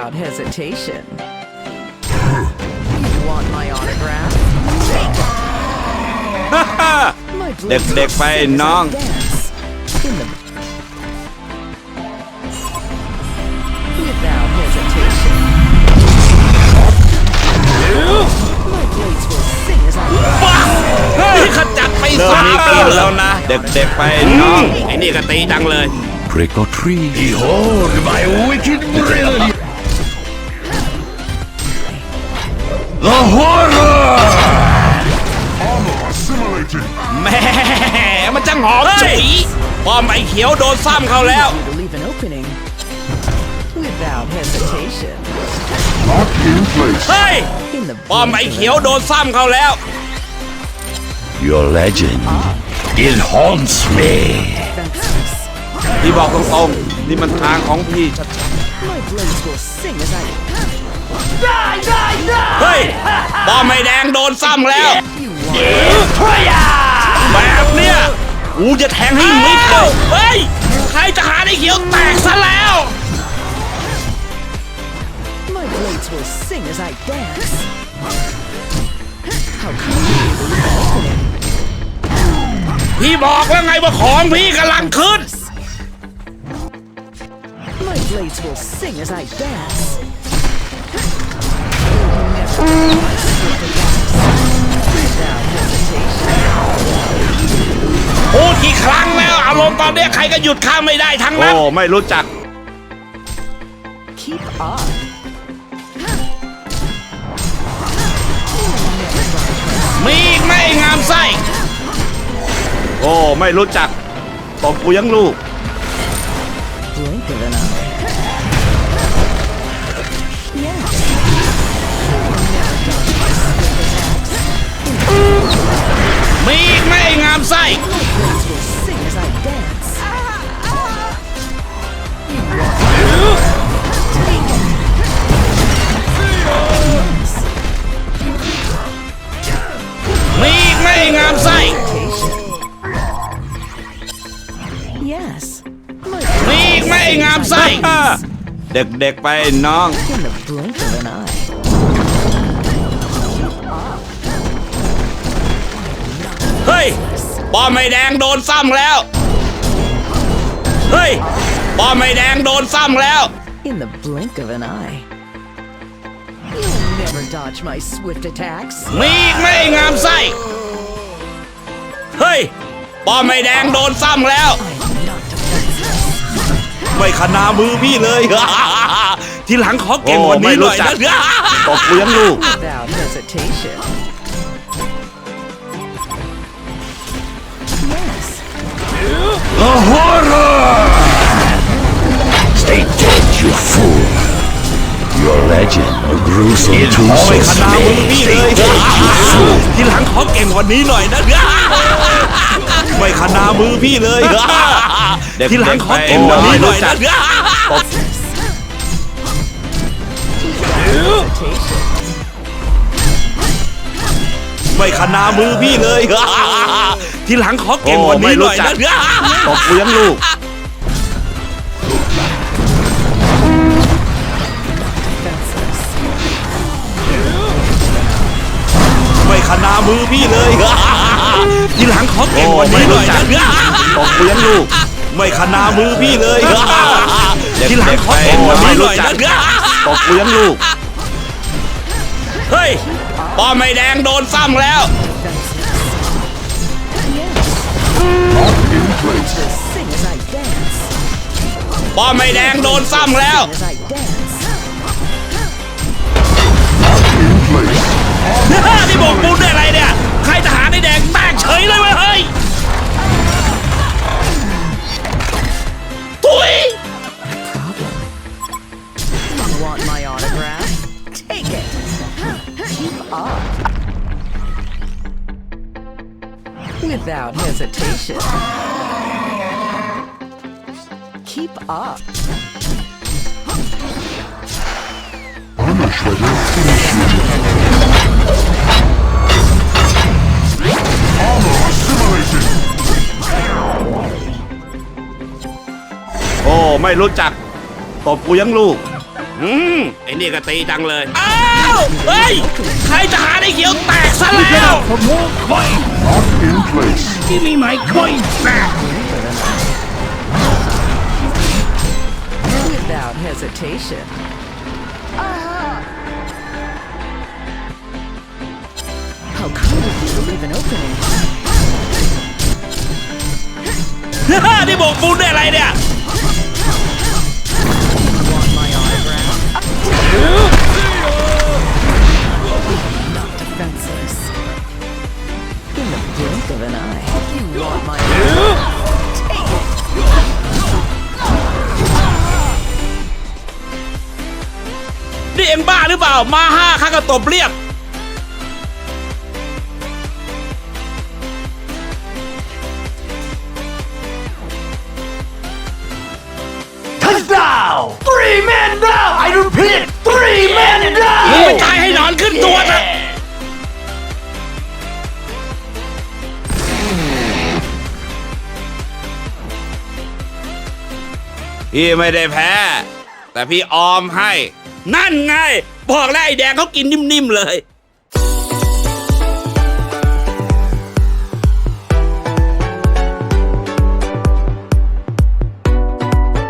Without hesitation. You want my autograph? Take it. My blades เด็กๆไป will sing as I น้อง dance. In the Without hesitation. My blades will sing as I dance. เฮ้ยขจัดไป เริ่ม สา มี ม กลิ่นแล้วนะ เด็กๆไปน้อง ไอ้นี่ก็ตีจังเลย Trick or treat. Behold my wicked brilliance! The horror! Armor assimilated! แหม่มันจังหอมฉุยปอมไอ้เขียวโดนซ้ำเขาแล้ว You to leave an opening. Without hesitation. Lock in place. เฮ้ย In the ปอมไอ้เขียวโดนซ้ำเขาแล้ว Your legend. It haunts me. fences. พี่บอกตรงๆ นี่มันทางของพี่ชัด My blades will sing as I เฮ้ย ปอมไอ้แดงโดนซ้ำแล้ว you want. แบบเนี้ยกูจะแทงให้มิดเลยเฮ้ย ใครจะหาไอ้เขียวแตกซะแล้ว My blades will sing as I dance. How come you to leave an opening? พี่บอกแล้วไงว่าของพี่กำลังขึ้น My blades will sing as I dance. พูดกี่ครั้งแล้วอารมณ์ตอนเนี้ยใครก็หยุดข้ามไม่ได้ทั้งๆนั้นโอ้ไม่รู้จัก Keep up. มีอีกไหมไอ้งามไส้โอ้ไม่รู้จักตบกูยังลูก Blink of an eye. Yes. มีอีกไหมไอ้งามไส้ Blades will sing as I dance. You want Take it. Yes. มีอีกไหมไอ้งามไส้ Yes. My มีอีกไหมไอ้งามไส้ เด็กๆไปน้อง in the blink of an eye. ฮ้ยปอมไอ้แดงโดนซ้ำแล้ว เฮ้ยปอมไอ้แดงโดนซ้ำแล้ว In the blink of an eye. You'll never dodge my swift attacks. มีอีกไหมไอ้งามไส้เฮ้ยปอมไอ้แดงโดนซ้ำแล้ว I'm not defenseless. ไม่ขนามือพี่เลย ทีหลังขอเก่งกว่านี้หน่อยนะตบกูยังลูก Without hesitation. Legend. A gruesome It two ไม่ so ขนามือ slay. พี่เลยทีหลังขอเก่งกว่านี้หน่อยนะไม่ขนามือพี่เลยทีหลังขอเก่งกว่านี้หน่อยนะ Hesitation. ไม่ขนามือพี่เลยทีหลังขอเก่งกว่านี้หน่อยนะ ตบกูยังลูก ม่ขนามือพี่เลยทีหลังขอเก่งกว่านี้หน่อยนะตบกูยังลูกไม่ขนามือพี่เลยทีหลังขอเด็เก่กงๆกว่าไปนี้หรู้น่อยจักนะตบกูยังลูก เฮ้ยปอมไม่แดงโดนซ้ำแล้ว Yes. Lock in place. Sing as I dance. ปอมไม่แดงโดนซ้ำแล้ว นี่บอกบุญได้อะไรเนี่ย ใครทหารไอ้แดงแตกเฉยเลยเว้ยเฮ้ยตุย Problem. You want my autograph? Take it. Keep up. Without hesitation. Keep up. Armor assimilated. โอ้ไม่รู้จักตบกูยังลูก อืมไอ้นี่ก็ตีจังเลย อ้าวเฮ้ย ใครจะหาได้เขียวแตกซะแล้ว For more coin. Not in place. Give me my coin back Without hesitation. How cool of you to leave an opening. นี่โบกปูนได้อะไรเนี่ย Want my autograph? Not defenseless. In the blink of an eye. You want my autograph? นี่เอ็งบ้าหรือเปล่า มาห้าข้าก็ตบเรียบ men down! I repeat, three men มึง down! ไปตายให้หนอนขึ้นตัวนะพี่ไม่ได้แพ้ แต่พี่ออมให้ นั่นไง บอกแล้วไอ้แดงเขากินนิ่มๆเลย